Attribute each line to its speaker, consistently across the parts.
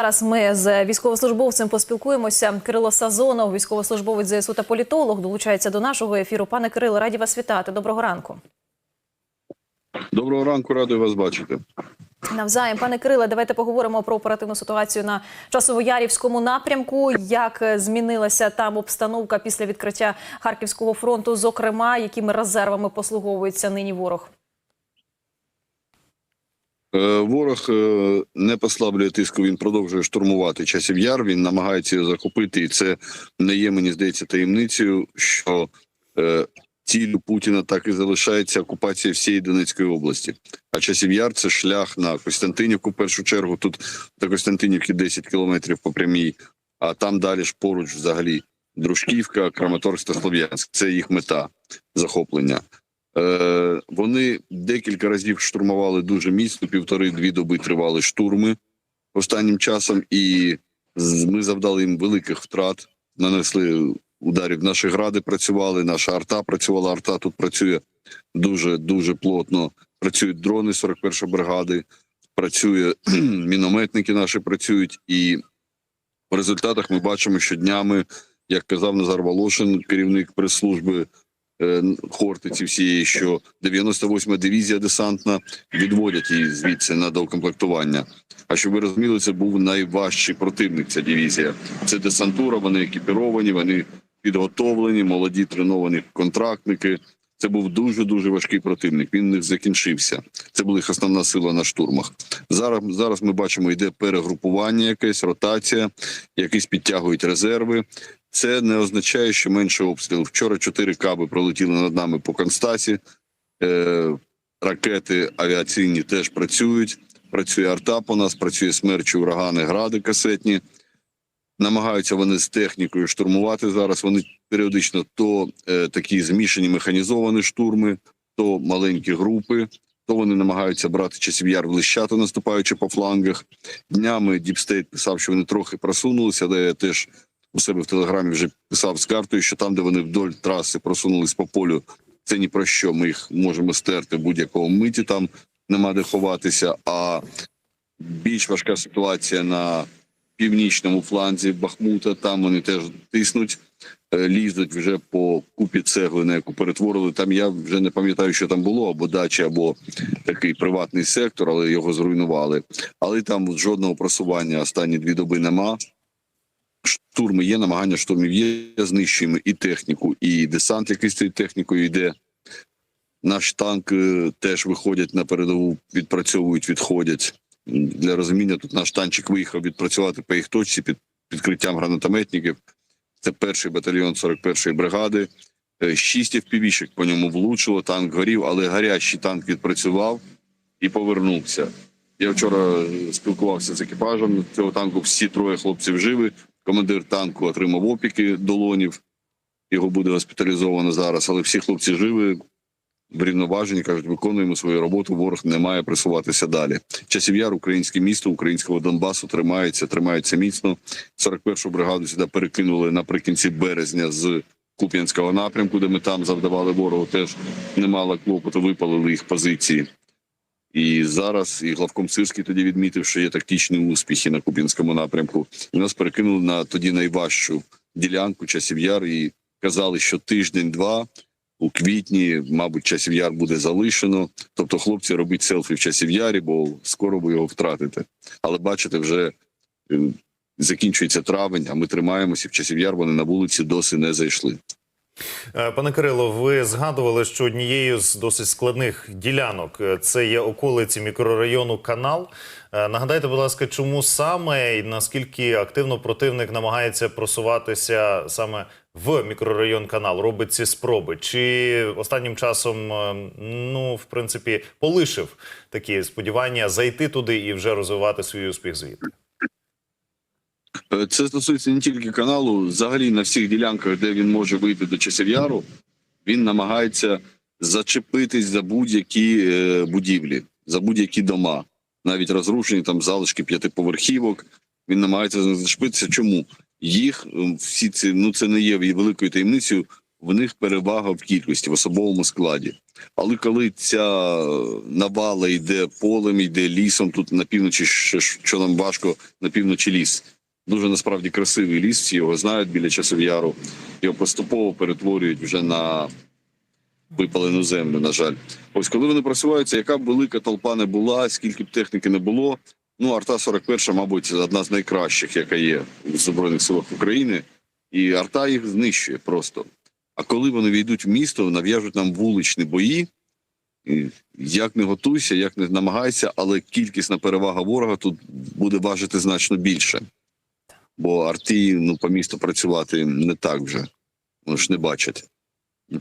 Speaker 1: Зараз ми з військовослужбовцем поспілкуємося. Кирило Сазонов, військовослужбовець ЗСУ та політолог, долучається до нашого ефіру. Пане Кирило, раді вас вітати. Доброго ранку.
Speaker 2: Доброго ранку, радий вас бачити.
Speaker 1: Навзаєм, пане Кириле, давайте поговоримо про оперативну ситуацію на часово-ярівському напрямку. Як змінилася там обстановка після відкриття Харківського фронту, зокрема, якими резервами послуговується нині ворог?
Speaker 2: Е, Ворог е, не послаблює тиску. Він продовжує штурмувати часів яр. Він намагається його захопити, і це не є, мені здається, таємницею, що е, ціллю Путіна так і залишається окупація всієї Донецької області. А часів яр це шлях на Костянтинівку. В першу чергу тут до Костянтинівки 10 кілометрів по прямій, а там далі ж поруч, взагалі, Дружківка, Краматорськ та Слов'янськ. Це їх мета захоплення. Е, вони декілька разів штурмували дуже міцно, півтори-дві доби тривали штурми останнім часом, і ми завдали їм великих втрат, нанесли ударів. Наші гради працювали, наша арта працювала. Арта тут працює дуже дуже плотно. Працюють дрони 41 бригади, працює мінометники наші працюють, і в результатах ми бачимо, що днями, як казав Назар Волошин, керівник прес-служби Хортиці всієї, що 98-ма дивізія десантна відводять її звідси на доукомплектування. А щоб ви розуміли, це був найважчий противник. Ця дивізія. Це десантура. Вони екіпіровані, вони підготовлені, молоді треновані контрактники. Це був дуже дуже важкий противник. Він не закінчився. Це була їх основна сила на штурмах. Зараз зараз ми бачимо, йде перегрупування, якесь ротація, якісь підтягують резерви. Це не означає, що менше обстрілів. Вчора чотири каби пролетіли над нами по Констасі. Е, ракети авіаційні теж працюють. Працює арта по нас, працює смерчі, урагани, гради касетні. Намагаються вони з технікою штурмувати зараз. Вони періодично то е, такі змішані механізовані штурми, то маленькі групи, то вони намагаються брати часів яр в лищата, наступаючи по флангах. Днями Діпстейт писав, що вони трохи просунулися, але я теж у себе в телеграмі вже писав з картою, що там, де вони вдоль траси просунулись по полю, це ні про що. Ми їх можемо стерти будь-якого миті. Там нема де ховатися. А більш важка ситуація на північному фланзі Бахмута. Там вони теж тиснуть, е, лізуть вже по купі цегли, на яку перетворили. Там я вже не пам'ятаю, що там було, або дача, або такий приватний сектор, але його зруйнували. Але там жодного просування останні дві доби нема. Штурми є, намагання штурмів є, знищуємо і техніку, і десант, який стоїть технікою, йде. Наш танк е, теж виходять на передову, відпрацьовують, відходять. Для розуміння, тут наш танчик виїхав відпрацювати по їх точці під підкриттям гранатометників. Це перший батальйон 41-ї бригади. Е, Шість FPV-шек по ньому влучило, танк горів, але гарячий танк відпрацював і повернувся. Я вчора е, спілкувався з екіпажем цього танку. Всі троє хлопців живі. Командир танку отримав опіки долонів. Його буде госпіталізовано зараз, але всі хлопці живі, врівноважені, кажуть, виконуємо свою роботу. Ворог не має присуватися далі. Часів яр, українське місто українського Донбасу тримається, тримається міцно. 41-шу бригаду сюди перекинули наприкінці березня з Куп'янського напрямку, де ми там завдавали ворогу. Теж немало клопоту, випалили їх позиції. І зараз і главком Сирський тоді відмітив, що є тактичні успіхи на Куп'янському напрямку. І нас перекинули на тоді найважчу ділянку часів яр і казали, що тиждень-два у квітні, мабуть, часів яр буде залишено. Тобто, хлопці робіть селфі в часів ярі, бо скоро ви його втратите. Але бачите, вже е, закінчується травень, а ми тримаємося в часів яр. Вони на вулиці досі не зайшли.
Speaker 3: Е, Пане Кирило, ви згадували, що однією з досить складних ділянок е, це є околиці мікрорайону Канал. Е, Нагадайте, будь ласка, чому саме і наскільки активно противник намагається просуватися саме в мікрорайон Канал, робить ці спроби? Чи останнім часом, ну в принципі, полишив такі сподівання зайти туди і вже розвивати свій успіх звідти?
Speaker 2: Е, Це стосується не тільки каналу, взагалі на всіх ділянках, де він може вийти до часів яру, він намагається зачепитись за будь-які е, будівлі, за будь-які дома, навіть розрушені там залишки п'ятиповерхівок. Він намагається зачепитися. Чому їх е, всі ці ну це не є великою таємницею. в них перевага в кількості в особовому складі. Але коли ця навала йде полем, йде лісом, тут на півночі, що, що нам важко, на півночі ліс. Дуже насправді красивий ліс, всі його знають біля часів яру. Його поступово перетворюють вже на випалену землю, на жаль. Ось коли вони просуваються, яка б велика толпа не була, скільки б техніки не було. Ну, арта 41, мабуть, одна з найкращих, яка є в Збройних силах України. І арта їх знищує просто. А коли вони війдуть в місто, нав'яжуть нам вуличні бої. Як не готуйся, як не намагайся, але кількісна перевага ворога тут буде важити значно більше. Бо арті ну, по місту працювати не так вже. Вони ж не бачать.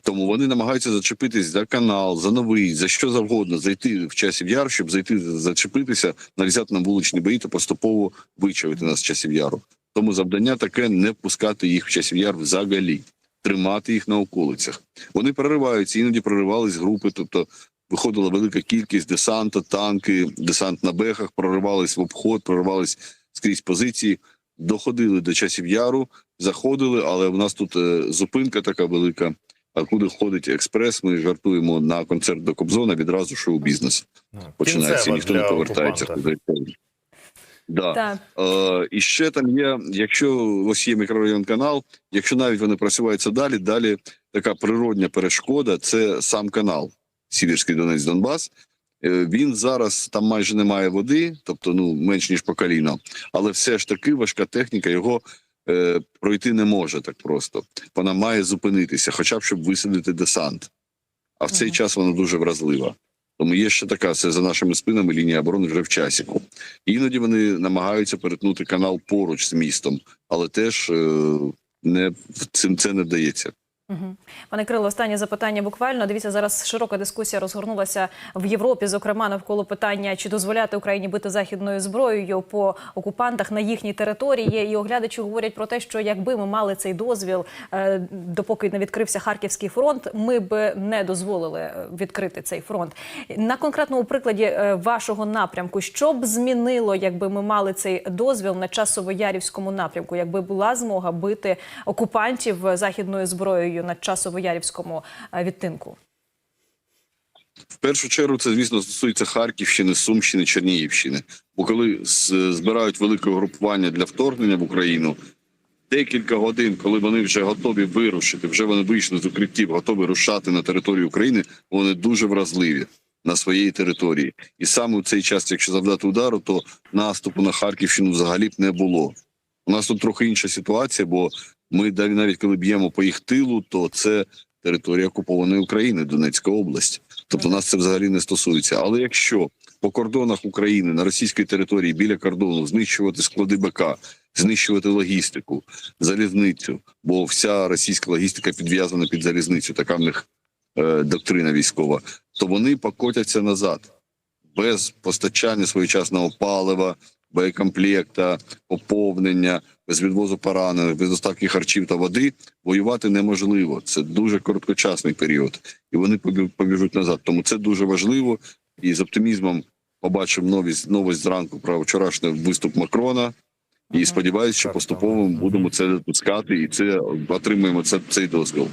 Speaker 2: Тому вони намагаються зачепитись за канал, за новий, за що завгодно, зайти в часів яр, щоб зайти, зачепитися, нав'язати на вуличні бої та поступово вичавити нас з часів яру. Тому завдання таке не впускати їх в часів яр взагалі, тримати їх на околицях. Вони прориваються, іноді проривались групи, тобто виходила велика кількість десанту, танки, десант на бехах, проривались в обход, проривались скрізь позиції, доходили до часів яру, заходили, але в нас тут е, зупинка така велика. А куди ходить експрес, ми жартуємо на концерт до Кобзона відразу шоу-бізнес. Починається, ніхто не повертається куди. Да.
Speaker 1: Так.
Speaker 2: Е, і ще там є, якщо ось є мікрорайон канал, якщо навіть вони просуваються далі, далі така природня перешкода це сам канал Сіверський Донець Донбас. Е, Він зараз там майже немає води, тобто ну менш ніж по коліно, але все ж таки важка техніка його е, пройти не може так просто. Вона має зупинитися, хоча б щоб висадити десант. А в цей
Speaker 1: Мгм.
Speaker 2: час вона дуже вразлива. Тому є ще така, це за нашими спинами лінія оборони вже в часіку. Іноді вони намагаються перетнути канал поруч з містом, але теж е, не цим це не вдається.
Speaker 1: Пане Крило, останнє запитання буквально. Дивіться, зараз широка дискусія розгорнулася в Європі, зокрема навколо питання, чи дозволяти Україні бити західною зброєю по окупантах на їхній території. І оглядачі говорять про те, що якби ми мали цей дозвіл, е, допоки не відкрився Харківський фронт, ми б не дозволили е, відкрити цей фронт. На конкретному прикладі е, вашого напрямку, що б змінило, якби ми мали цей дозвіл на часово-ярівському напрямку, якби була змога бити окупантів західною зброєю на часово-ярівському е, відтинку?
Speaker 2: В першу чергу це, звісно, стосується Харківщини, Сумщини, Чернігівщини. Бо коли збирають велике групування для вторгнення в Україну, декілька годин, коли вони вже готові вирушити, вже вони вийшли з укриттів, готові рушати на територію України, вони дуже вразливі на своїй території. І саме у цей час, якщо завдати удару, то наступу на Харківщину взагалі б не було. У нас тут трохи інша ситуація, бо ми навіть коли б'ємо по їх тилу, то це територія окупованої України, Донецька область. Тобто нас це взагалі не стосується. Але якщо по кордонах України на російській території біля кордону знищувати склади БК, знищувати логістику, залізницю, бо вся російська логістика підв'язана під залізницю, така в них е, доктрина військова, то вони покотяться назад без постачання своєчасного палива, боєкомплекта, поповнення, без відвозу поранених, без доставки харчів та води воювати неможливо. Це дуже короткочасний період, і вони побіжуть назад. Тому це дуже важливо. І з оптимізмом побачив новість новость зранку про вчорашній виступ Макрона. І сподіваюся, що поступово будемо це допускати, і це отримаємо це цей дозвіл.